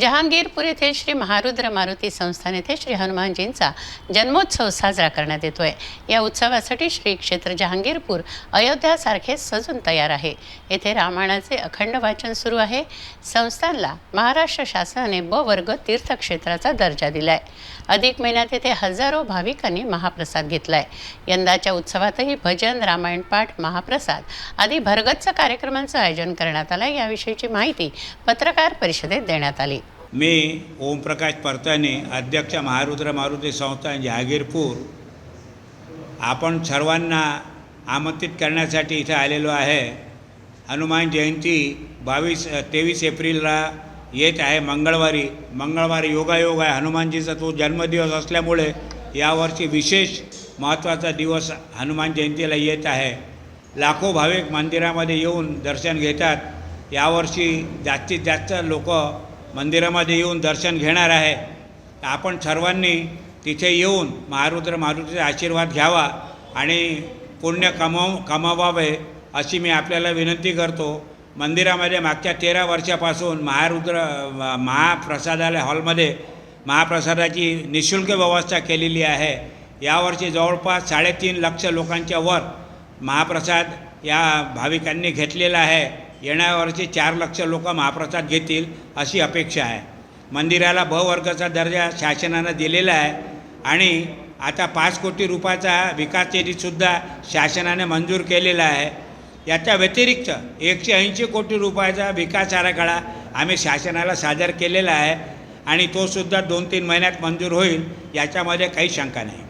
जहांगीरपूर येथील श्री महारुद्र मारुती संस्थान येथे श्री हनुमानजींचा जन्मोत्सव साजरा करण्यात येतोय. या उत्सवासाठी श्री क्षेत्र जहांगीरपूर अयोध्यासारखे सजून तयार आहे. येथे रामायणाचे अखंड वाचन सुरू आहे. संस्थानला महाराष्ट्र शासनाने ब वर्ग तीर्थक्षेत्राचा दर्जा दिलाय. अधिक महिन्यात येथे हजारो भाविकांनी महाप्रसाद घेतलाय. यंदाच्या उत्सवातही भजन रामायण पाठ महाप्रसाद आदी भरगच्च कार्यक्रमांचं आयोजन करण्यात आलं याविषयीची माहिती पत्रकार परिषदेत देण्यात आली. मी ओमप्रकाश परताने अध्यक्ष महारुद्र मारुती संस्थान जहागीरपूर आपण सर्वांना आमंत्रित करण्यासाठी इथं आलेलो आहे. हनुमान जयंती बावीस तेवीस एप्रिलला येत आहे मंगळवारी. मंगळवारी योगायोग आहे. हनुमानजीचा तो जन्मदिवस असल्यामुळे यावर्षी विशेष महत्त्वाचा दिवस हनुमान जयंतीला येत आहे. लाखो भाविक मंदिरामध्ये येऊन दर्शन घेतात. यावर्षी जास्तीत जास्त लोक मंदिरामध्ये येऊन दर्शन घेणार आहे. आपण सर्वांनी तिथे येऊन महारुद्र मारुतीचा आशीर्वाद घ्यावा आणि पुण्य कमाव कमावावे अशी मी आपल्याला विनंती करतो. मंदिरामध्ये मागच्या तेरा वर्षापासून महारुद्र महाप्रसादालय हॉलमध्ये महाप्रसादाची निशुल्क व्यवस्था केलेली आहे. यावर्षी जवळपास साडेतीन लक्ष लोकांच्या वर महाप्रसाद या भाविकांनी घेतलेला आहे. येणाऱ्या वर्षी चार लक्ष लोक महाप्रसाद घेतील अशी अपेक्षा आहे. मंदिराला ब वर्गाचा दर्जा शासनानं दिलेला आहे आणि आता पाच कोटी रुपयाचा विकास निधीसुद्धा शासनाने मंजूर केलेला आहे. याच्या व्यतिरिक्त एकशे ऐंशी कोटी रुपयाचा विकास आराखडा आम्ही शासनाला सादर केलेला आहे आणि तोसुद्धा दोन तीन महिन्यात मंजूर होईल याच्यामध्ये काही शंका नाही.